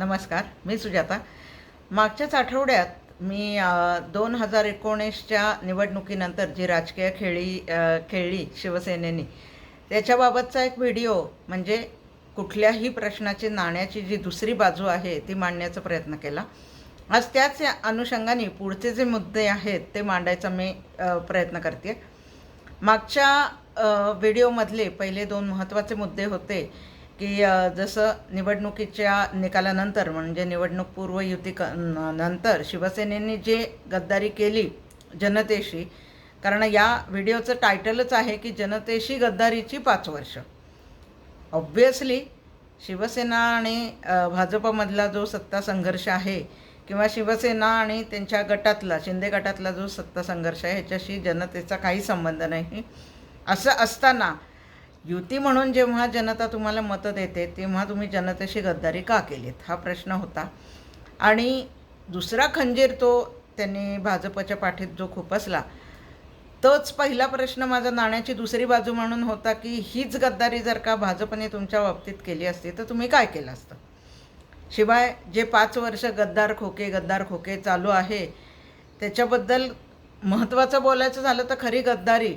नमस्कार मी सुजाता. मागच्याच आठवड्यात मी दोन हजार एकोणीसच्या निवडणुकीनंतर जी राजकीय खेळी खेळली शिवसेनेनी त्याच्याबाबतचा एक व्हिडिओ म्हणजे कुठल्याही प्रश्नाची नाण्याची जी दुसरी बाजू आहे ती मांडण्याचा प्रयत्न केला. आज त्याच अनुषंगाने पुढचे जे मुद्दे आहेत ते मांडायचा मी प्रयत्न करते मागच्या व्हिडिओमधले पहिले दोन महत्त्वाचे मुद्दे होते की जसं निवडणुकीच्या निकालानंतर म्हणजे निवडणूक पूर्व युती क नंतर शिवसेनेने जे गद्दारी केली जनतेशी कारण या व्हिडिओचं टायटलच आहे की जनतेशी गद्दारीची पाच वर्ष. ऑब्वियसली शिवसेना आणि भाजपमधला जो सत्ता संघर्ष आहे किंवा शिवसेना आणि त्यांच्या गटातला शिंदे गटातला जो सत्ता संघर्ष आहे ह्याच्याशी जनतेचा काही संबंध नाही. असं असताना युती म्हणून जेव्हा जनता तुम्हाला मतं देते तेव्हा तुम्ही जनतेशी गद्दारी का केलीत? हा प्रश्न होता. आणि दुसरा खंजीर तो त्यांनी भाजपच्या पाठीत जो खुपसला तोच पहिला प्रश्न माझा नाण्याची दुसरी बाजू म्हणून होता की हीच गद्दारी जर का भाजपने तुमच्या बाबतीत केली असती तर तुम्ही काय केलं असतं? शिवाय जे पाच वर्ष गद्दार खोके गद्दार खोके चालू आहे त्याच्याबद्दल महत्त्वाचं बोलायचं झालं तर खरी गद्दारी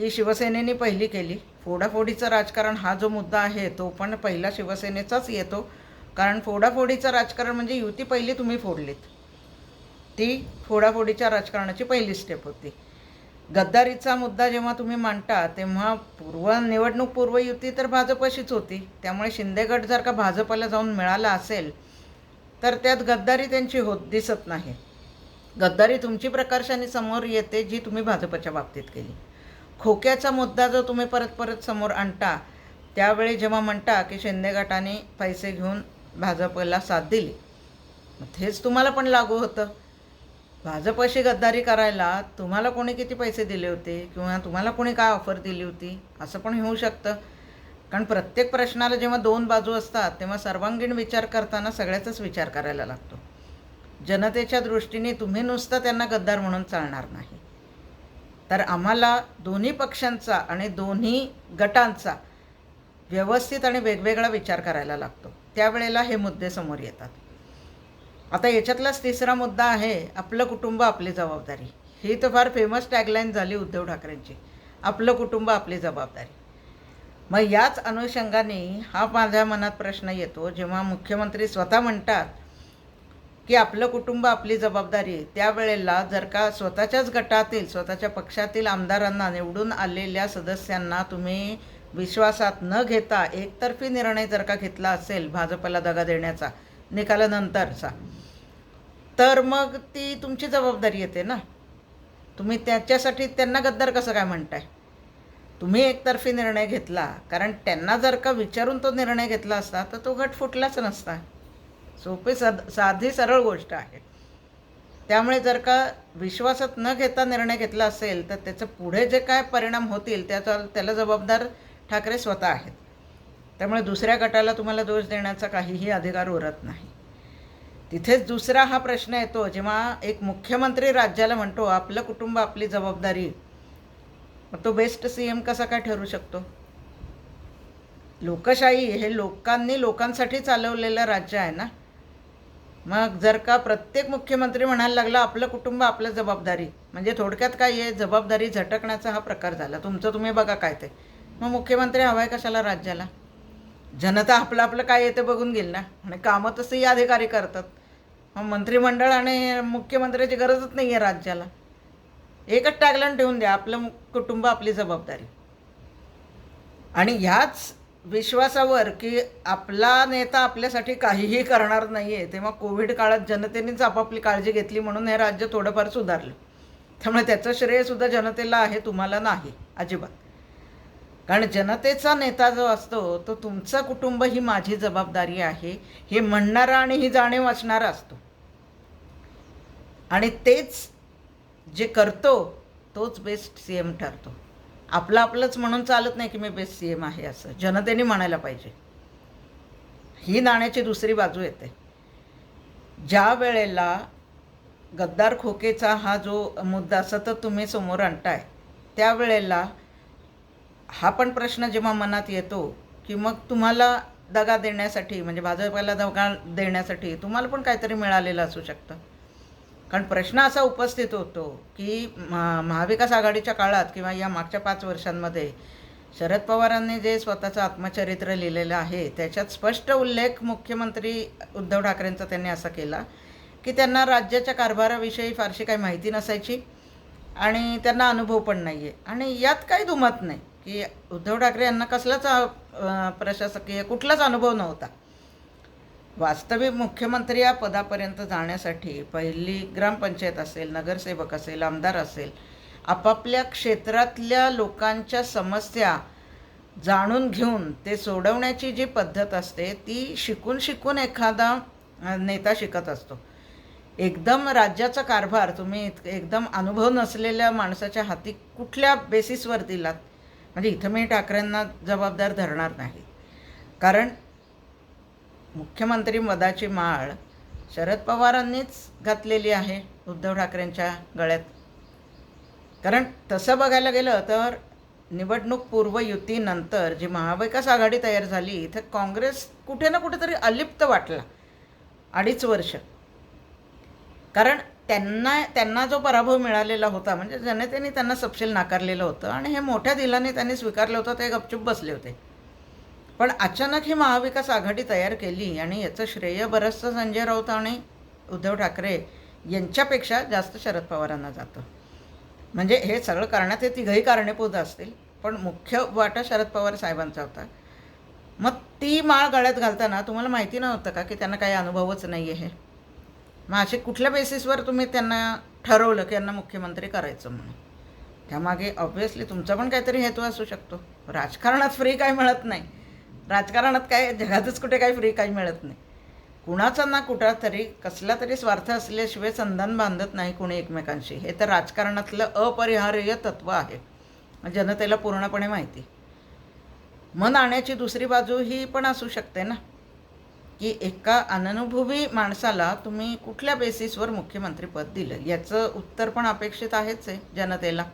ही शिवसेनेने पहिली केली. फोडाफोडीचं राजकारण हा जो मुद्दा आहे तो पण पहिला शिवसेनेचाच येतो. कारण फोडाफोडीचं राजकारण म्हणजे युती पहिली तुम्ही फोडलीत. ती फोडाफोडीच्या राजकारणाची पहिली स्टेप होती. गद्दारीचा मुद्दा जेव्हा तुम्ही मांडता तेव्हा पूर्व निवडणूक पूर्व युती तर भाजपशीच होती. त्यामुळे शिंदेगड जर का भाजपला जाऊन मिळाला असेल तर त्यात गद्दारी त्यांची होत दिसत नाही. गद्दारी तुमची प्रकर्षाने समोर येते जी तुम्ही भाजपच्या बाबतीत केली. खोक्याचा मुद्दा जो तुम्ही परत परत समोर आणता त्यावेळी जेव्हा म्हणता की शिंदे गटाने पैसे घेऊन भाजपला साथ दिली तेच तुम्हाला पण लागू होतं. भाजपशी गद्दारी करायला तुम्हाला कोणी किती पैसे दिले होते किंवा तुम्हाला कोणी काय ऑफर दिली होती असं पण होऊ शकतं. कारण प्रत्येक प्रश्नाला जेव्हा दोन बाजू असतात तेव्हा सर्वांगीण विचार करताना सगळ्याचाच विचार करायला लागतो. जनतेच्या दृष्टीने तुम्ही नुसतं त्यांना गद्दार म्हणून चालणार नाही. तर आम्हाला दोन्ही पक्षांचा आणि दोन्ही गटांचा व्यवस्थित आणि वेगवेगळा विचार करायला लागतो. त्यावेळेला हे मुद्दे समोर येतात. आता याच्यातलाच तिसरा मुद्दा आहे आपलं कुटुंब आपली जबाबदारी. ही तर फार फेमस टॅगलाईन झाली उद्धव ठाकरेंची. आपलं कुटुंब आपली जबाबदारी. मग याच अनुषंगाने हा माझ्या मनात प्रश्न येतो जेव्हा मुख्यमंत्री स्वतः म्हणतात की आपलं कुटुंब आपली जबाबदारी त्यावेळेला जर का स्वतःच्याच गटातील स्वतःच्या पक्षातील आमदारांना निवडून आलेल्या सदस्यांना तुम्ही विश्वासात न घेता एकतर्फी निर्णय जर का घेतला असेल भाजपला दगा देण्याचा निकालानंतरचा तर मग ती तुमची जबाबदारी येते ना. तुम्ही त्याच्यासाठी त्यांना गद्दार कसं काय म्हणताय? तुम्ही एकतर्फी निर्णय घेतला कारण त्यांना जर का विचारून तो निर्णय घेतला असता तर तो गट फुटलाच नसता. सोपी सद साधी सरळ गोष्ट आहे. त्यामुळे जर का विश्वासात न घेता निर्णय घेतला असेल तर त्याचं पुढे जे काय परिणाम होतील त्याचा त्याला जबाबदार ठाकरे स्वतः आहेत. त्यामुळे दुसऱ्या गटाला तुम्हाला दोष देण्याचा काहीही अधिकार उरत नाही. तिथेच दुसरा हा प्रश्न येतो जेव्हा एक मुख्यमंत्री राज्याला म्हणतो आपलं कुटुंब आपली जबाबदारी. मग तो बेस्ट सी एम कसा काय ठरू शकतो? लोकशाही हे लोकांनी लोकांसाठी चालवलेलं राज्य आहे ना? मग जर का प्रत्येक मुख्यमंत्री म्हणायला लागला आपलं कुटुंब आपलं जबाबदारी म्हणजे थोडक्यात काय आहे जबाबदारी झटकण्याचा हा प्रकार झाला. तुमचं तुम्ही बघा काय ते. मग मुख्यमंत्री हवाय कशाला राज्याला? जनता आपलं आपलं काय येते बघून घेईल ना. आणि कामं तसंही अधिकारी करतात. मग मंत्रिमंडळ आणि मुख्यमंत्र्याची गरजच नाही आहे राज्याला. एकच टॅगलाईन ठेवून द्या आपलं कुटुंब आपली जबाबदारी. आणि ह्याच विश्वासावर की आपला नेता आपल्यासाठी काहीही करणार नाही आहे तेव्हा कोविड काळात जनतेनेच आपापली काळजी घेतली म्हणून हे राज्य थोडंफार सुधारलं. त्यामुळे त्याचं श्रेयसुद्धा जनतेला आहे तुम्हाला नाही अजिबात. कारण जनतेचा नेता जो असतो तो तुमचं कुटुंब ही माझी जबाबदारी आहे हे म्हणणारा आणि ही जाणीव असणारा असतो. आणि तेच जे करतो तोच बेस्ट सी एम ठरतो. आपलं आपलंच म्हणून चालत नाही की मी बेस्ट सी एम आहे असं. जनतेने म्हणायला पाहिजे. ही नाण्याची दुसरी बाजू येते. ज्या वेळेला गद्दार खोकेचा हा जो मुद्दा सतत तुम्ही समोर आणताय त्यावेळेला हा पण प्रश्न जेव्हा मनात येतो की मग तुम्हाला दगा देण्यासाठी म्हणजे भाजपला दगा देण्यासाठी तुम्हाला पण काहीतरी मिळालेलं असू शकतं. कारण प्रश्न असा उपस्थित होतो की महाविकास आघाडीच्या काळात किंवा या मागच्या पाच वर्षांमध्ये शरद पवारांनी जे स्वतःचं आत्मचरित्र लिहिलेलं आहे त्याच्यात स्पष्ट उल्लेख मुख्यमंत्री उद्धव ठाकरेंचा त्यांनी असा केला की त्यांना राज्याच्या कारभाराविषयी फारशी काही माहिती नसायची आणि त्यांना अनुभव पण नाही आहे आणि यात काही दुमत नाही की उद्धव ठाकरे यांना कसलाच प्रशासकीय कुठलाच अनुभव नव्हता. वास्तविक मुख्यमंत्री या पदापर्यंत जाण्यासाठी पहिली ग्रामपंचायत असेल नगरसेवक असेल आमदार असेल आपापल्या क्षेत्रातल्या लोकांच्या समस्या जाणून घेऊन ते सोडवण्याची जी पद्धत असते ती शिकून शिकून एखादा नेता शिकत असतो. एकदम राज्याचा कारभार तुम्ही इत- एकदम अनुभव नसलेल्या माणसाच्या हाती कुठल्या बेसिसवर दिलात म्हणजे इथं मी ठाकरेंना जबाबदार धरणार नाही. कारण मुख्यमंत्री मदाची माळ शरद पवारांनीच घातलेली आहे उद्धव ठाकरेंच्या गळ्यात. कारण तसं बघायला गेलं तर निवडणूक पूर्व युतीनंतर जी महाविकास आघाडी तयार झाली इथं काँग्रेस कुठे ना कुठेतरी अलिप्त वाटला. अडीच वर्ष. कारण त्यांना त्यांना जो पराभव मिळालेला होता म्हणजे जनतेने त्यांना सपशेल नाकारलेलं होतं आणि हे मोठ्या दिलाने त्यांनी स्वीकारलं होतं ते गपचूप बसले होते. पण अचानक ही महाविकास आघाडी तयार केली आणि याचं श्रेय बरंचसं संजय राऊत आणि उद्धव ठाकरे यांच्यापेक्षा जास्त शरद पवारांना जातं. म्हणजे हे सगळं करण्यात हे तिघही कारणीभूत असतील पण मुख्य वाटा शरद पवार साहेबांचा होता. मग ती माळ गळ्यात घालताना तुम्हाला माहिती नव्हतं का की त्यांना काही अनुभवच नाही आहे मग असे कुठल्या बेसिसवर तुम्ही त्यांना ठरवलं की यांना मुख्यमंत्री करायचं म्हणून? त्यामागे ऑब्व्हियसली तुमचा पण काहीतरी हेतू असू शकतो. राजकारणात फ्री काय मिळत नाही. राजकारणात काय जगातच कुठे काही फ्री काही मिळत नाही. कुणाचा ना कुठला तरी कसला तरी स्वार्थ असल्याशिवाय संधान बांधत नाही कुणी एकमेकांशी. हे तर राजकारणातलं अपरिहार्य तत्त्व आहे. जनतेला पूर्णपणे माहिती. मन आण्याची दुसरी बाजू ही पण असू शकते ना? की एका अननुभवी माणसाला तुम्ही कुठल्या बेसिसवर मुख्यमंत्रीपद दिलं? याचं उत्तर पण अपेक्षित आहेच आहे जनतेला.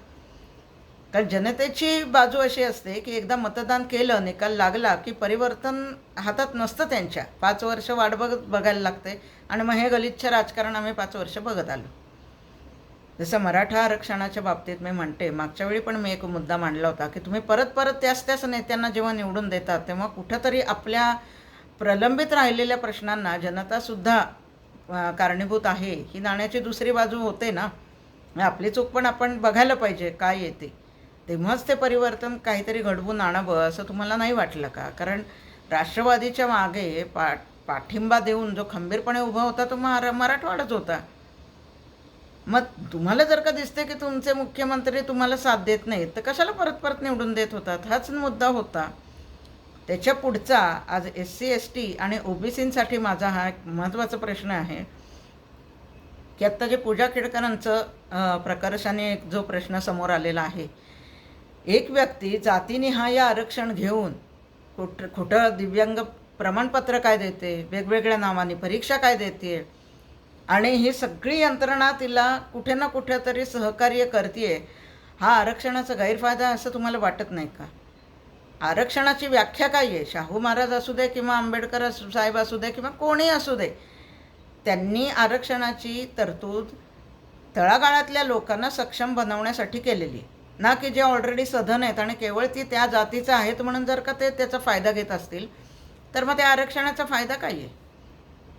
कारण जनतेची बाजू अशी असते की एकदा मतदान केलं निकाल लागला की परिवर्तन हातात नसतं त्यांच्या. पाच वर्ष वाट बघत बघायला लागते. आणि मग हे गलिच्छ राजकारण आम्ही पाच वर्ष बघत आलो. जसं मराठा आरक्षणाच्या बाबतीत मी म्हणते मागच्या वेळी पण मी एक मुद्दा मांडला होता की तुम्ही परत परत त्याच त्याच नेत्यांना जेव्हा निवडून देतात तेव्हा कुठंतरी आपल्या प्रलंबित राहिलेल्या प्रश्नांना जनतासुद्धा कारणीभूत आहे. ही नाण्याची दुसरी बाजू होते ना. आपली चूक पण आपण बघायला पाहिजे काय येते तेव्हाच ते परिवर्तन काहीतरी घडवून आणावं असं तुम्हाला नाही वाटलं का? कारण राष्ट्रवादीच्या मागे पा पाठिंबा देऊन जो खंबीरपणे उभा होता तो मरा मराठवाडाच होता. मग तुम्हाला जर का दिसते की तुमचे मुख्यमंत्री तुम्हाला साथ देत नाहीत तर कशाला परत परत निवडून देत होतात? हाच मुद्दा होता. त्याच्या पुढचा आज एस सी एस टी आणि ओबीसींसाठी माझा हा एक महत्त्वाचा प्रश्न आहे की आत्ता जे पूजा केळकरांचं प्रकर्षाने एक जो प्रश्न समोर आलेला आहे एक व्यक्ती जातीनिहाय आरक्षण घेऊन कुठ कुठं दिव्यांग प्रमाणपत्र काय देते वेगवेगळ्या नावाने परीक्षा काय देते आणि ही सगळी यंत्रणा तिला कुठे ना कुठे तरी सहकार्य करते हा आरक्षणाचा गैरफायदा असं तुम्हाला वाटत नाही का आरक्षणाची व्याख्या काय आहे शाहू महाराज असू दे किंवा आंबेडकर असू साहेब असू दे किंवा कोणी असू दे त्यांनी आरक्षणाची तरतूद तळागाळातल्या लोकांना सक्षम बनवण्यासाठी केलेली आहे. ना की जे ऑलरेडी सधन आहेत आणि केवळ ती त्या जातीचं आहेत म्हणून जर का ते त्याचा फायदा घेत असतील तर मग त्या आरक्षणाचा फायदा काय आहे?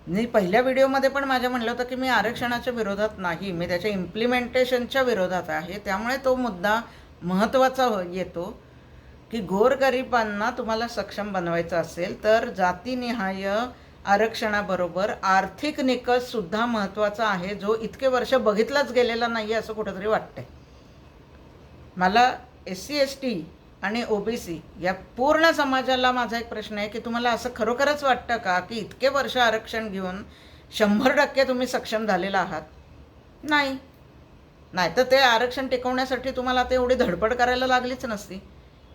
मी पहिल्या व्हिडिओमध्ये पण माझ्या म्हणलं होतं की मी आरक्षणाच्या विरोधात नाही मी त्याच्या इम्प्लिमेंटेशनच्या विरोधात आहे. त्यामुळे तो मुद्दा महत्त्वाचा हो- येतो की गोरगरिबांना तुम्हाला सक्षम बनवायचं असेल तर जातीनिहाय आरक्षणाबरोबर आर्थिक निकषसुद्धा महत्त्वाचा आहे जो इतके वर्ष बघितलाच गेलेला नाही आहे असं कुठंतरी वाटतंय. मला एस सी एस टी आणि ओ बी सी या पूर्ण समाजाला माझा एक प्रश्न आहे की तुम्हाला असं खरोखरच वाटतं का की इतके वर्ष आरक्षण घेऊन शंभर टक्के तुम्ही सक्षम झालेला आहात? नाही. नाही तर ते आरक्षण टिकवण्यासाठी तुम्हाला ते एवढी धडपड करायला लागलीच नसती.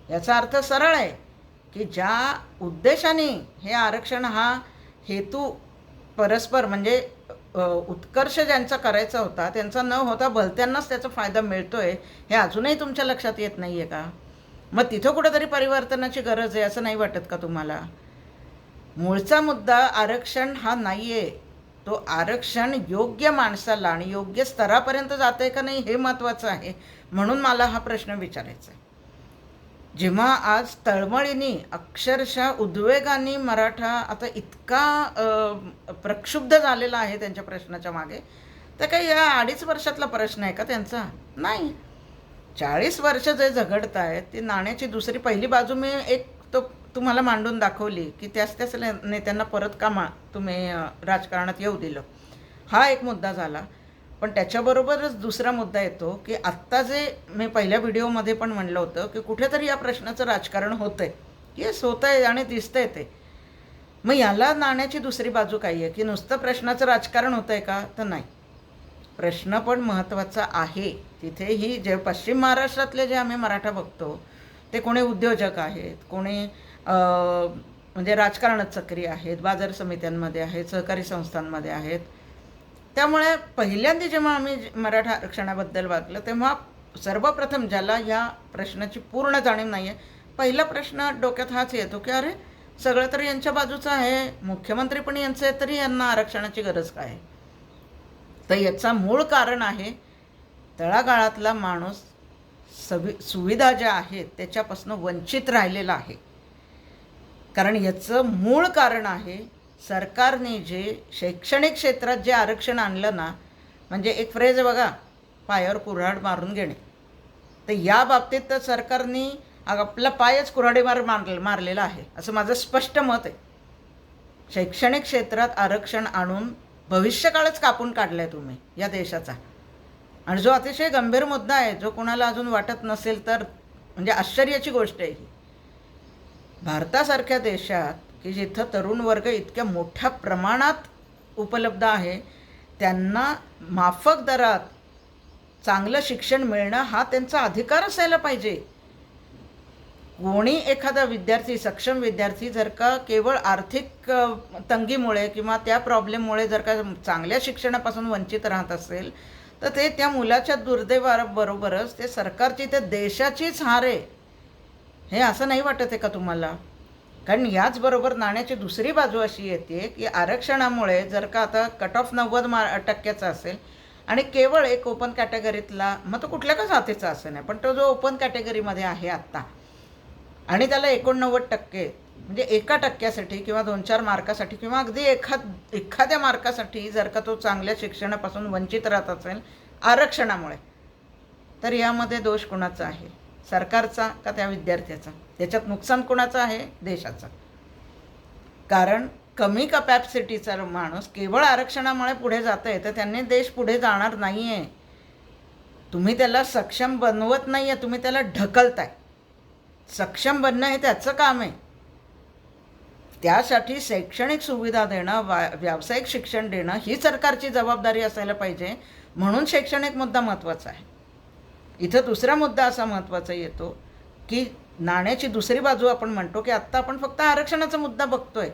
याचा अर्थ सरळ आहे की ज्या उद्देशाने हे आरक्षण हा हेतू परस्पर म्हणजे उत्कर्ष ज्यांचा करायचा होता त्यांचा न होता भलत्यांनाच त्याचा फायदा मिळतोय हे अजूनही तुमच्या लक्षात येत नाही आहे का? मग तिथं कुठंतरी परिवर्तनाची गरज आहे असं नाही वाटत का तुम्हाला? मूळचा मुद्दा आरक्षण हा नाही आहे तो आरक्षण योग्य माणसाला आणि योग्य स्तरापर्यंत जात आहे का नाही हे महत्त्वाचं आहे म्हणून मला हा प्रश्न विचारायचा आहे. जेव्हा आज तळमळीने अक्षरशः उद्वेगाने मराठा आता इतका प्रक्षुब्ध झालेला आहे त्यांच्या प्रश्नाच्या मागे तर काही या अडीच वर्षातला प्रश्न आहे का त्यांचा? नाही. चाळीस वर्ष जे झगडत आहेत ती नाण्याची दुसरी पहिली बाजू मी एक तो तुम्हाला मांडून दाखवली की त्याच त्याच नेत्यांना परत का मा तुम्ही राजकारणात येऊ दिलं? हा एक मुद्दा झाला. पण त्याच्याबरोबरच दुसरा मुद्दा येतो की आत्ता जे मी पहिल्या व्हिडिओमध्ये पण म्हणलं होतं की कुठेतरी या प्रश्नाचं राजकारण होतं आहे येस होतं आहे आणि दिसतंय ते. मग याला नाण्याची दुसरी बाजू काय आहे? की नुसतं प्रश्नाचं राजकारण होतं आहे का? तर नाही. प्रश्न पण महत्त्वाचा आहे. तिथेही जे पश्चिम महाराष्ट्रातले जे आम्ही मराठा बघतो ते कोणी उद्योजक आहेत कोणी म्हणजे राजकारणात सक्रिय आहेत बाजार समित्यांमध्ये आहेत सहकारी संस्थांमध्ये आहेत त्यामुळे पहिल्यांदा जेव्हा आम्ही मराठा आरक्षणाबद्दल वागलं तेव्हा सर्वप्रथम ज्याला या प्रश्नाची पूर्ण जाणीव नाही आहे पहिला प्रश्न डोक्यात हाच येतो की अरे सगळं तर यांच्या बाजूचं आहे मुख्यमंत्री पण यांचं आहे तरी यांना आरक्षणाची गरज काय? तर याचा मूळ कारण आहे तळागाळातला माणूस सवि सुविधा ज्या आहेत त्याच्यापासून वंचित राहिलेला आहे. कारण याचं मूळ कारण आहे सरकारने जे शैक्षणिक क्षेत्रात जे आरक्षण आणलं ना म्हणजे एक फ्रेज बघा पायावर कुऱ्हाड मारून घेणे. तर या बाबतीत तर सरकारने आपला पायच कुऱ्हाडीमार मार मारलेला आहे असं माझं स्पष्ट मत आहे. शैक्षणिक क्षेत्रात आरक्षण आणून भविष्यकाळच कापून काढलाय तुम्ही या देशाचा. आणि जो अतिशय गंभीर मुद्दा आहे जो कोणाला अजून वाटत नसेल तर म्हणजे आश्चर्याची गोष्ट आहे ही. भारतासारख्या देशात की जिथं तरुण वर्ग इतक्या मोठ्या प्रमाणात उपलब्ध आहे त्यांना माफक दरात चांगलं शिक्षण मिळणं हा त्यांचा अधिकार असायला पाहिजे. कोणी एखादा विद्यार्थी सक्षम विद्यार्थी जर का केवळ आर्थिक तंगीमुळे किंवा त्या प्रॉब्लेममुळे जर का चांगल्या शिक्षणापासून वंचित राहत असेल तर ते त्या मुलाच्या दुर्दैवाबरोबरच ते सरकारची ते देशाचीच हार आहे. हे असं नाही वाटत आहे का तुम्हाला? कारण याचबरोबर नाण्याची दुसरी बाजू अशी येते की आरक्षणामुळे जर का आता कट ऑफ नव्वद मा टक्क्याचा असेल आणि केवळ एक ओपन कॅटेगरीतला मग तो कुठल्या का जातीचा असं नाही पण तो जो ओपन कॅटेगरीमध्ये आहे आत्ता. आणि त्याला एकोणनव्वद टक्के म्हणजे एका टक्क्यासाठी किंवा दोन चार मार्कासाठी किंवा अगदी एखाद एखाद्या मार्कासाठी जर का तो चांगल्या शिक्षणापासून वंचित राहत असेल आरक्षणामुळे तर यामध्ये दोष कुणाचा आहे? सरकारचा का त्या विद्यार्थ्याचा? त्याच्यात नुकसान कोणाचं आहे? देशाचं. कारण कमी कपॅसिटीचा माणूस केवळ आरक्षणामुळे पुढे जात आहे तर त्यांनी देश पुढे जाणार नाही आहे तुम्ही त्याला सक्षम बनवत नाही आहे तुम्ही त्याला ढकलताय. सक्षम बनणं हे त्याचं काम आहे. त्यासाठी शैक्षणिक सुविधा देणं वा व्यावसायिक शिक्षण देणं ही सरकारची जबाबदारी असायला पाहिजे. म्हणून शैक्षणिक मुद्दा महत्त्वाचा आहे. इथं दुसरा मुद्दा असा महत्त्वाचा येतो की नाण्याची दुसरी बाजू आपण म्हणतो की आत्ता आपण फक्त आरक्षणाचा मुद्दा बघतोय.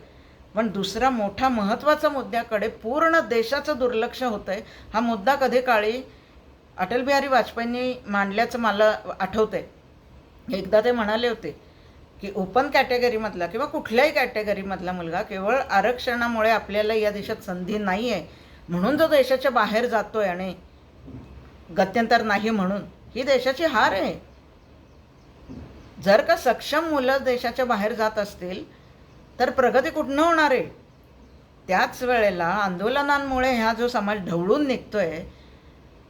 पण दुसरा मोठा महत्त्वाचा मुद्द्याकडे पूर्ण देशाचं दुर्लक्ष होतं आहे हा मुद्दा कधी काळी अटल बिहारी वाजपेयींनी मांडल्याचं मला आठवतं आहे एकदा ते म्हणाले होते की ओपन कॅटेगरीमधला किंवा कुठल्याही कॅटेगरीमधला मुलगा केवळ आरक्षणामुळे आपल्याला या देशात संधी नाही आहे म्हणून जो देशाच्या बाहेर जातो आहे आणि गत्यंतर नाही म्हणून. ही देशाची हार आहे. जर का सक्षम मुलं देशाच्या बाहेर जात असतील तर प्रगती कुठनं होणार आहे? त्याच वेळेला आंदोलनांमुळे हा जो समाज ढवळून निघतोय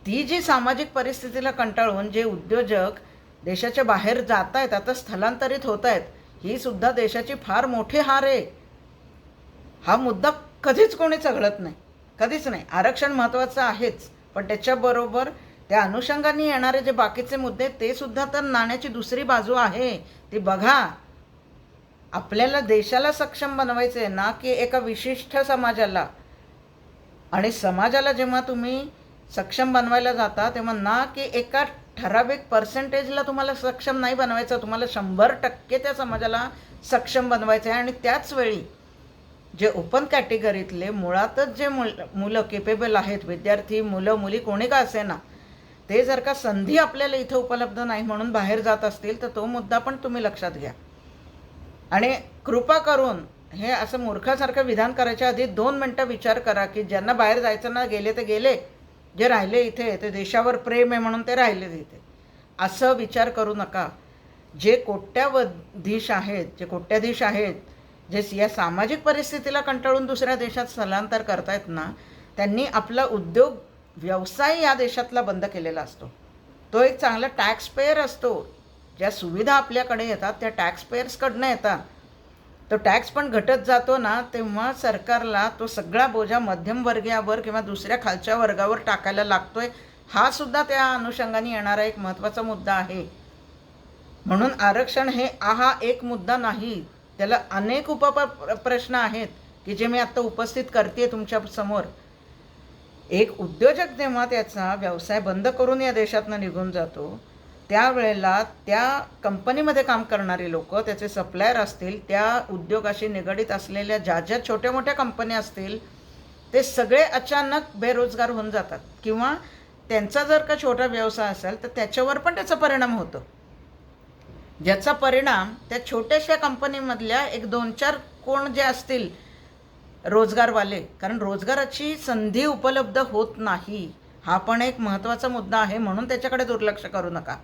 ती जी सामाजिक परिस्थितीला कंटाळून जे उद्योजक देशाच्या बाहेर जात आहेत आता स्थलांतरित होत आहेत ही सुद्धा देशाची फार मोठी हार आहे. हा मुद्दा कधीच कोणी चघळत नाही. कधीच नाही. आरक्षण महत्त्वाचं आहेच पण त्याच्याबरोबर त्या अनुषंगाने येणारे जे बाकीचे मुद्दे ते सुद्धा तर नाण्याची दुसरी बाजू आहे. ती बघा. आपल्याला देशाला सक्षम बनवायचं आहे ना की एका विशिष्ट समाजाला? आणि समाजाला जेव्हा तुम्ही सक्षम बनवायला जाता तेव्हा ना की एका ठराविक पर्सेंटेजला तुम्हाला सक्षम नाही बनवायचं तुम्हाला शंभर टक्के त्या समाजाला सक्षम बनवायचं आहे आणि त्याच वेळी जे ओपन कॅटेगरीतले मुळातच जे मुल मुलं केपेबल आहेत विद्यार्थी मुलं मुली कोणी का असे ना ते जर का संधी आपल्याला इथं उपलब्ध नाही म्हणून बाहेर जात असतील तर तो मुद्दा पण तुम्ही लक्षात घ्या. आणि कृपा करून हे असं मूर्खासारखं विधान करायच्या आधी दोन मिनटं विचार करा की ज्यांना बाहेर जायचं ना गेले ते गेले. जे राहिले इथे ते देशावर प्रेम आहे म्हणून ते राहिले इथे. असं विचार करू नका. जे कोट्यावधीश आहेत जे कोट्याधीश आहेत जे या सामाजिक परिस्थितीला कंटाळून दुसऱ्या देशात स्थलांतर करतायत ना त्यांनी आपला उद्योग व्यवसाय या देशातला बंद केलेला असतो. तो एक चांगला टॅक्स पेयर असतो. ज्या सुविधा आपल्याकडे येतात त्या टॅक्स पेयर्सकडनं येतात. तो टॅक्स पण घटत जातो ना तेव्हा सरकारला तो सगळा बोजा मध्यमवर्गीयावर किंवा दुसऱ्या खालच्या वर्गावर टाकायला लागतोय. हा सुद्धा त्या अनुषंगाने येणारा एक महत्त्वाचा मुद्दा आहे. म्हणून आरक्षण हे हा एक मुद्दा नाही. त्याला अनेक उप प्रश्न आहेत की जे मी आत्ता उपस्थित करते तुमच्यासमोर. एक उद्योजक जेव्हा त्याचा व्यवसाय बंद करून या देशातनं निघून जातो त्यावेळेला त्या कंपनीमध्ये काम करणारी लोक त्याचे सप्लायर असतील त्या उद्योगाशी निगडीत असलेल्या ज्या ज्या छोट्या मोठ्या कंपन्या असतील ते सगळे अचानक बेरोजगार होऊन जातात. किंवा त्यांचा जर का छोटा व्यवसाय असेल तर त्याच्यावर पण त्याचा परिणाम होतो. ज्याचा परिणाम त्या छोट्याशा कंपनीमधल्या एक दोन चार कोण जे असतील रोजगारवाले. कारण रोजगाराची संधी उपलब्ध होत नाही. हा पण एक महत्त्वाचा मुद्दा आहे म्हणून त्याच्याकडे दुर्लक्ष करू नका.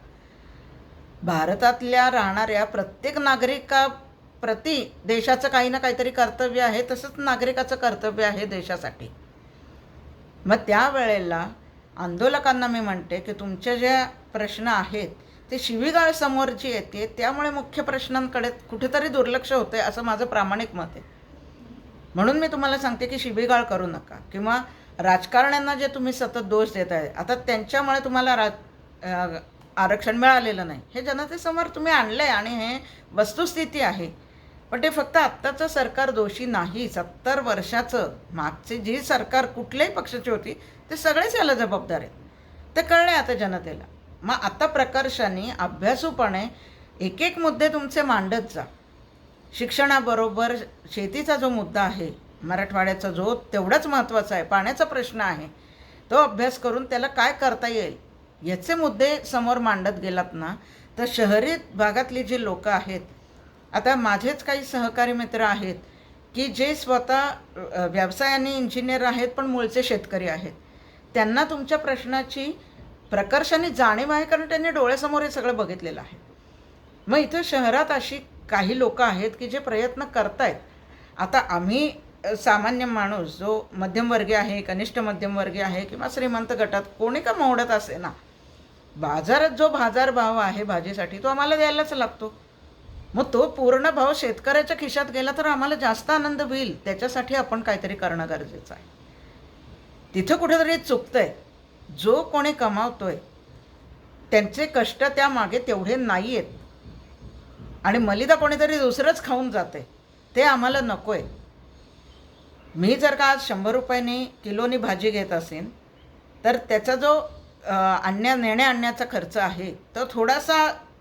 भारतातल्या राहणाऱ्या प्रत्येक नागरिकाप्रती देशाचं काही ना काहीतरी कर्तव्य आहे तसंच नागरिकाचं कर्तव्य आहे देशासाठी. मग त्यावेळेला आंदोलकांना मी म्हणते की तुमच्या ज्या प्रश्न आहेत ते शिवीगाळ समोरची येते त्यामुळे मुख्य प्रश्नांकडे कुठेतरी दुर्लक्ष होते असं माझं प्रामाणिक मत आहे. म्हणून मी तुम्हाला सांगते की शिबिगाळ करू नका. किंवा राजकारण्यांना जे तुम्ही सतत दोष देत आहे आता त्यांच्यामुळे तुम्हाला रा आरक्षण मिळालेलं नाही. हे जनतेसमोर तुम्ही आणलं आहे आणि हे वस्तुस्थिती आहे. पण ते फक्त आत्ताचं सरकार दोषी नाही सत्तर वर्षाचं मागची जी सरकार कुठल्याही पक्षाची होती ते सगळेच याला जबाबदार आहेत. ते कळले आता जनतेला. मग आता प्रकर्षाने अभ्यासूपणे एक एक मुद्दे तुमचे मांडत जा. शिक्षणाबरोबर शेतीचा जो मुद्दा आहे मराठवाड्याचा जो तेवढाच महत्त्वाचा आहे. पाण्याचा प्रश्न आहे. तो अभ्यास करून त्याला काय करता येईल याचे मुद्दे समोर मांडत गेलात ना तर शहरी भागातली जी लोकं आहेत आता माझेच काही सहकारी मित्र आहेत की जे स्वतः व्यवसायाने इंजिनियर आहेत पण मूळचे शेतकरी आहेत. त्यांना तुमच्या प्रश्नाची प्रकर्षाने जाणीव आहे कारण त्यांनी डोळ्यासमोर हे सगळं बघितलेलं आहे. मग इथं शहरात अशी काही लोक आहेत की जे प्रयत्न करत आहेत आता आम्ही सामान्य माणूस जो मध्यमवर्गीय आहे कनिष्ठ मध्यमवर्गीय आहे किंवा श्रीमंत गटात कोणी का मोडत असे ना बाजारात जो बाजार भाव आहे भाजीसाठी तो आम्हाला द्यायलाच लागतो. मग तो पूर्ण भाव शेतकऱ्याच्या खिशात गेला तर आम्हाला जास्त आनंद होईल त्याच्यासाठी आपण काहीतरी करणं गरजेचं आहे. तिथं कुठेतरी चुकतंय जो कोणी कमावतोय त्यांचे कष्ट त्यामागे तेवढे नाही आहेत आणि मलिदा कोणीतरी दुसरंच खाऊन जाते. ते आम्हाला नको आहे मी जर का आज शंभर रुपयाने किलोनी भाजी घेत असेन तर त्याचा जो आणण्या नेण्या आणण्याचा खर्च आहे तो थोडासा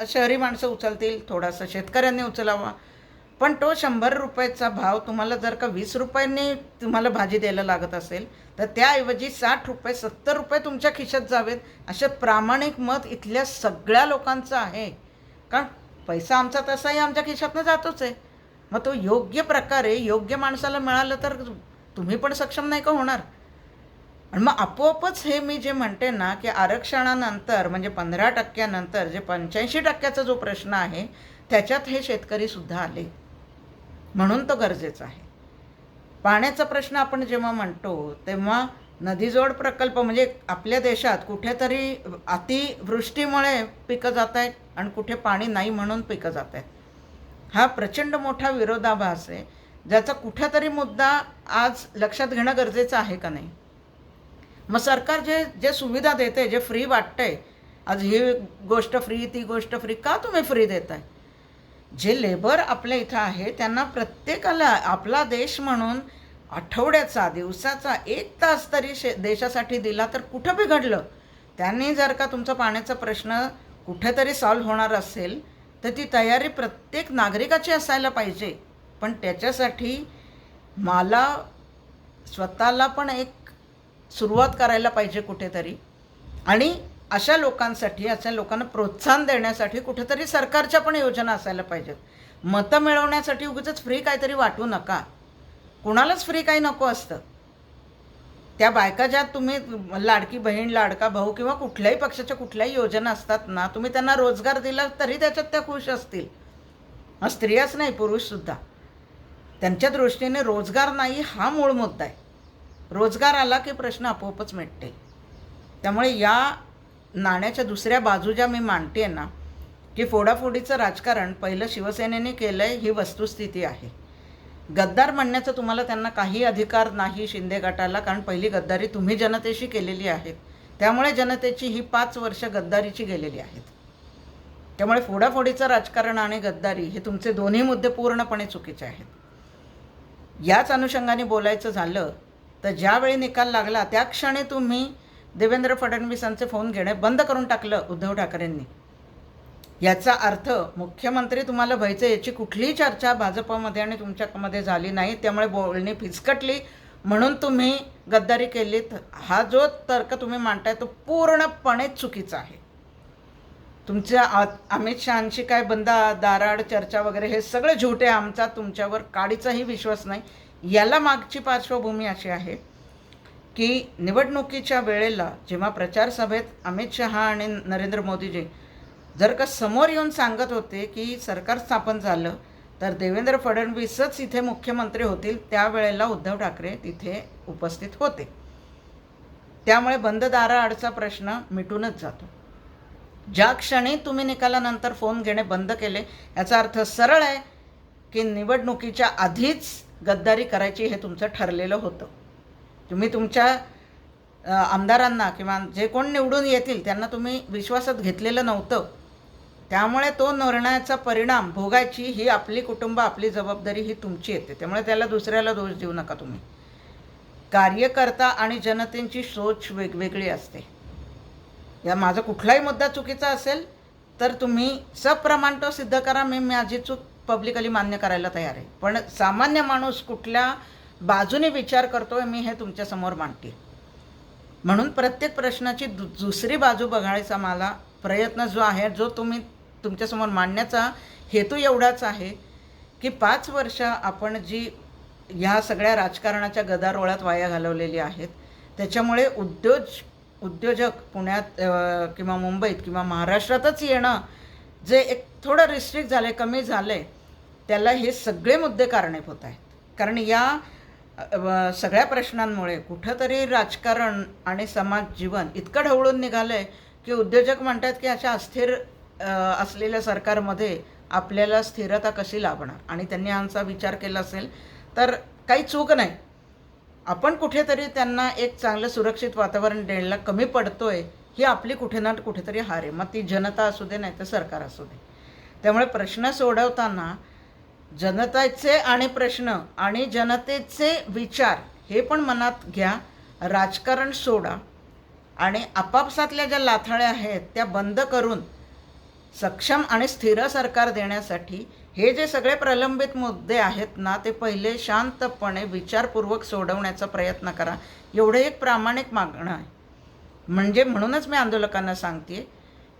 शहरी माणसं उचलतील थोडासा शेतकऱ्यांनी उचलावा. पण तो शंभर रुपयाचा भाव तुम्हाला जर का वीस रुपयांनी तुम्हाला भाजी द्यायला लागत असेल तर त्याऐवजी साठ रुपये सत्तर रुपये तुमच्या खिशात जावेत असे प्रामाणिक मत इथल्या सगळ्या लोकांचं आहे. कारण पैसा आमचा तसाही आमच्या खिशातनं जातोच आहे. मग तो योग्य प्रकारे योग्य माणसाला मिळालं तर तुम्ही पण सक्षम नाही का होणार? आणि मग आपोआपच हे मी जे म्हणते ना की आरक्षणानंतर म्हणजे पंधरा टक्क्यानंतर जे पंच्याऐंशी टक्क्याचा जो प्रश्न आहे त्याच्यात हे शेतकरीसुद्धा आले. म्हणून तो गरजेचा आहे. पाण्याचा प्रश्न आपण जेव्हा म्हणतो तेव्हा नदीजोड प्रकल्प म्हणजे आपल्या देशात कुठेतरी अतिवृष्टीमुळे पिकं जात आहेत आणि कुठे पाणी नाही म्हणून पिकं जात आहेत. हा प्रचंड मोठा विरोधाभास आहे ज्याचा कुठेतरी मुद्दा आज लक्षात घेणं गरजेचं आहे का नाही? मग सरकार जे जे सुविधा देते जे फ्री वाटतंय आज ही गोष्ट फ्री ती गोष्ट फ्री का तुम्ही फ्री देताय? जे लेबर आपल्या इथं आहे त्यांना प्रत्येकाला आपला देश म्हणून आठवड्याचा दिवसाचा एक तास तरी शे देशासाठी दिला तर कुठं बिघडलं? त्यांनी जर का तुमचा पाण्याचा प्रश्न कुठेतरी सॉल्व्ह होणार असेल तर ती तयारी प्रत्येक नागरिकाची असायला पाहिजे. पण त्याच्यासाठी मला स्वतःला पण एक सुरुवात करायला पाहिजे कुठेतरी. आणि अशा लोकांसाठी अशा लोकांना प्रोत्साहन देण्यासाठी कुठेतरी सरकारच्या पण योजना असायला पाहिजेत. मतं मिळवण्यासाठी उगीच फ्री काहीतरी वाटू नका. कुणालाच फ्री काही नको असतं. त्या बायका ज्या तुम्ही लाडकी बहीण लाडका भाऊ किंवा कुठल्याही पक्षाच्या कुठल्याही योजना असतात ना तुम्ही त्यांना रोजगार दिला तरी त्याच्यात त्या खुश असतील. स्त्रियाच नाही पुरुषसुद्धा त्यांच्या दृष्टीने रोजगार नाही हा मूळ मुद्दा आहे. रोजगार आला की प्रश्न आपोआपच मिटते. त्यामुळे या नाण्याच्या दुसऱ्या बाजू ज्या मी मांडते ना की फोडाफोडीचं राजकारण पहिलं शिवसेनेने केलं आहे ही वस्तुस्थिती आहे. गद्दार म्हणण्याचा तुम्हाला त्यांना काही अधिकार नाही शिंदे गटाला कारण पहिली गद्दारी तुम्ही जनतेशी केलेली आहेत. त्यामुळे जनतेची ही पाच वर्ष गद्दारीची गेलेली आहेत. त्यामुळे फोडाफोडीचं राजकारण आणि गद्दारी हे तुमचे दोन्ही मुद्दे पूर्णपणे चुकीचे आहेत. याच अनुषंगाने बोलायचं झालं तर ज्यावेळी निकाल लागला त्या क्षणी तुम्ही देवेंद्र फडणवीसांचे फोन घेणे बंद करून टाकलं उद्धव ठाकरेंनी. याचा अर्थ मुख्यमंत्री तुम्हाला व्हायचं याची कुठलीही चर्चा भाजपमध्ये आणि तुमच्यामध्ये झाली नाही. त्यामुळे बोलणी फिचकटली म्हणून तुम्ही गद्दारी केलीत. हा जो तर्क तुम्ही मांडताय तो पूर्णपणे चुकीचा आहे. तुमच्या आ- अमित शहांशी काय बंदा दाराड चर्चा वगैरे हे सगळं झुटे आमचा तुमच्यावर काडीचाही विश्वास नाही. याला मागची पार्श्वभूमी अशी आहे की निवडणुकीच्या वेळेला जेव्हा प्रचार सभेत अमित शहा आणि नरेंद्र मोदीजी जर का समोर येऊन सांगत होते की सरकार स्थापन झालं तर देवेंद्र फडणवीसच इथे मुख्यमंत्री होतील त्यावेळेला उद्धव ठाकरे तिथे उपस्थित होते. त्यामुळे बंद दाराआडचा प्रश्न मिटूनच जातो. ज्या क्षणी तुम्ही निकालानंतर फोन घेणे बंद केले याचा अर्थ सरळ आहे की निवडणुकीच्या आधीच गद्दारी करायची हे तुमचं ठरलेलं होतं. तुम्ही तुमच्या आमदारांना किंवा जे कोण निवडून येतील त्यांना तुम्ही विश्वासात घेतलेलं नव्हतं. त्यामुळे तो निर्णयाचा परिणाम भोगायची ही आपली कुटुंब आपली जबाबदारी ही तुमची येते. त्यामुळे त्याला दुसऱ्याला दोष देऊ नका तुम्ही. कार्यकर्ता आणि जनतेची सोच वेगवेगळी असते. या माझा कुठलाही मुद्दा चुकीचा असेल तर तुम्ही सप्रमाण तो सिद्ध करा. मी माझी चूक पब्लिकली मान्य करायला तयार आहे. पण सामान्य माणूस कुठल्या बाजूने विचार करतोय मी हे तुमच्यासमोर मांडते. म्हणून प्रत्येक प्रश्नाची दु दुसरी बाजू बघायचा मला प्रयत्न जो आहे जो तुम्ही तुमच्यासमोर मांडण्याचा हेतू एवढाच आहे की पाच वर्ष आपण जी ह्या सगळ्या राजकारणाच्या गदारोळात वाया घालवलेली आहेत त्याच्यामुळे उद्योज उद्योजक पुण्यात किंवा मुंबईत किंवा महाराष्ट्रातच येणं जे एक थोडं रिस्ट्रिक्ट झालं आहे कमी झालं आहे त्याला हे सगळे मुद्दे कारणीभूत आहेत. कारण या सगळ्या प्रश्नांमुळे कुठंतरी राजकारण आणि समाज जीवन इतकं ढवळून निघालं आहे की उद्योजक म्हणतात की अशा अस्थिर असलेल्या सरकारमध्ये आपल्याला स्थिरता कशी लाभणार? आणि त्यांनी आमचा विचार केला असेल तर काही चूक नाही. आपण कुठेतरी त्यांना एक चांगलं सुरक्षित वातावरण देण्याला कमी पडतोय ही आपली कुठे ना कुठेतरी हार आहे. मग ती जनता असू दे नाही तर सरकार असू दे. त्यामुळे प्रश्न सोडवताना जनतेचे आणि प्रश्न आणि जनतेचे विचार हे पण मनात घ्या. राजकारण सोडा. आणि आपापसातल्या ज्या लाथाळ्या आहेत त्या बंद करून सक्षम आणि स्थिर सरकार देण्यासाठी हे जे सगळे प्रलंबित मुद्दे आहेत ना ते पहिले शांतपणे विचारपूर्वक सोडवण्याचा प्रयत्न करा. एवढं एक प्रामाणिक मागणं आहे. म्हणजे म्हणूनच मी आंदोलकांना सांगते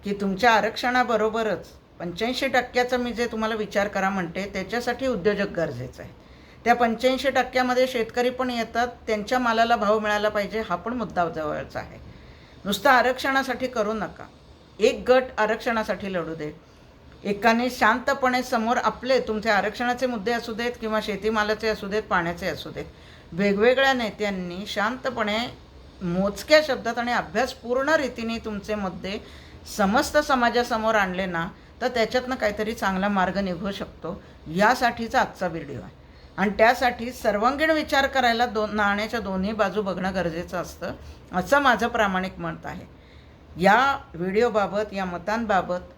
की तुमच्या आरक्षणाबरोबरच पंच्याऐंशी टक्क्याचा मी जे तुम्हाला विचार करा म्हणते त्याच्यासाठी उद्योजक गरजेचं आहे. त्या पंच्याऐंशी टक्क्यामध्ये शेतकरी पण येतात त्यांच्या मालाला भाव मिळाला पाहिजे हा पण मुद्दा जवळचा आहे. नुसतं आरक्षणासाठी करू नका. एक गट आरक्षणासाठी लढू दे. एकाने शांतपणे समोर आपले तुमचे आरक्षणाचे मुद्दे असू देत किंवा शेतीमालाचे असू देत पाण्याचे असू देत. वेगवेगळ्या नेत्यांनी शांतपणे मोजक्या शब्दात आणि अभ्यासपूर्ण रीतीने तुमचे मुद्दे समस्त समाजासमोर आणले ना तर त्याच्यातनं काहीतरी चांगला मार्ग निघू शकतो. यासाठीचा आजचा व्हिडिओ आहे. आणि त्यासाठी सर्वांगीण विचार करायला दो नाण्याच्या दोन्ही बाजू बघणं गरजेचं असतं असं माझं प्रामाणिक मत आहे. या व्हिडिओबाबत या मतांबाबत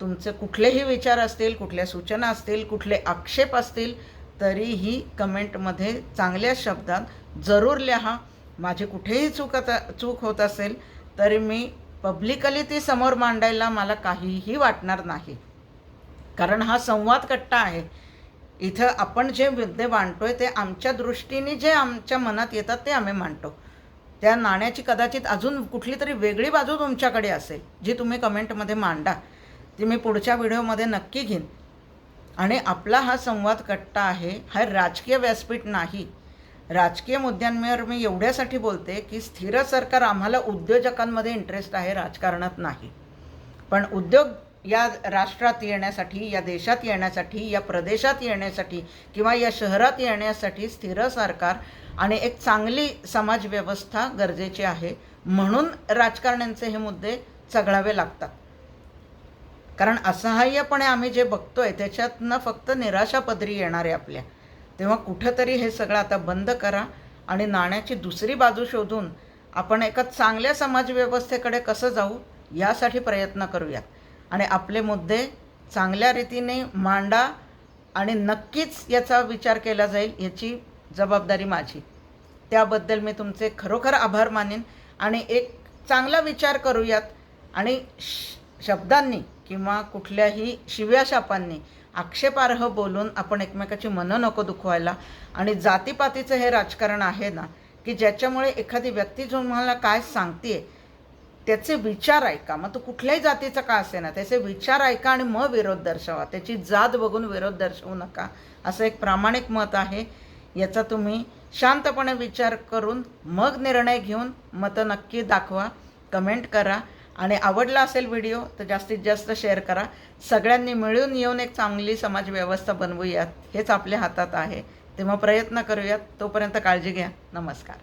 तुमचे कुठलेही विचार असतील कुठल्या सूचना असतील कुठले आक्षेप असतील तरीही कमेंटमध्ये चांगल्या शब्दात जरूर लिहा. माझी कुठेही चूक आता चूक होत असेल तरी मी पब्लिकली ती समोर मांडायला मला काहीही वाटणार नाही. कारण हा संवाद कट्टा आहे. इथं आपण जे मुद्दे मांडतोय ते आमच्या दृष्टीने जे आमच्या मनात येतात ते आम्ही मांडतो. त्या नाण्याची कदाचित अजून कुठली तरी वेगळी बाजू तुमच्याकडे असेल जी तुम्ही कमेंटमध्ये मांडा. ती मी पुढच्या व्हिडिओमध्ये नक्की घेईन. आणि आपला हा संवाद कट्टा आहे हा राजकीय व्यासपीठ नाही. राजकीय मुद्द्यांवर मी एवढ्यासाठी बोलते की स्थिर सरकार आम्हाला उद्योजकांमध्ये इंटरेस्ट आहे राजकारणात नाही. पण उद्योग या राष्ट्रात येण्यासाठी या देशात येण्यासाठी या प्रदेशात येण्यासाठी किंवा या शहरात येण्यासाठी स्थिर सरकार आणि एक चांगली समाजव्यवस्था गरजेची आहे. म्हणून राजकारण्यांचे हे मुद्दे चघळावे लागतात. कारण असहाय्यपणे आम्ही जे बघतोय त्याच्यातनं फक्त निराशा पदरी येणार आहे आपल्या. तेव्हा कुठंतरी हे सगळं आता बंद करा आणि नाण्याची दुसरी बाजू शोधून आपण एका चांगल्या समाजव्यवस्थेकडे कसं जाऊ यासाठी प्रयत्न करूयात. आणि आपले मुद्दे चांगल्या रीतीने मांडा आणि नक्कीच याचा विचार केला जाईल याची जबाबदारी माझी. त्याबद्दल मी तुमचे खरोखर आभार मानेन आणि एक चांगला विचार करूयात आणि श शब्दांनी किंवा कुठल्याही शिव्या शापांनी आक्षेपार्ह बोलून आपण एकमेकाची मनं नको दुखवायला आणि जातीपातीचं हे राजकारण आहे ना की ज्याच्यामुळे एखादी व्यक्ती जो तुम्हाला काय सांगते त्याचे विचार ऐका. मग तो कुठल्याही जातीचा का असे ना त्याचे विचार ऐका आणि मग विरोध दर्शवा. त्याची जात बघून विरोध दर्शवू नका. असं एक प्रामाणिक मत आहे. याचा तुम्ही शांतपणे विचार करून मग निर्णय घेऊन मतं नक्की दाखवा कमेंट करा आणि आवडला असेल व्हिडिओ तर जास्तीत जास्त शेअर करा. सगळ्यांनी मिळून येऊन एक चांगली समाजव्यवस्था बनवूयात. हेच आपल्या हातात आहे. तेव्हा प्रयत्न करूयात. तोपर्यंत काळजी घ्या. नमस्कार.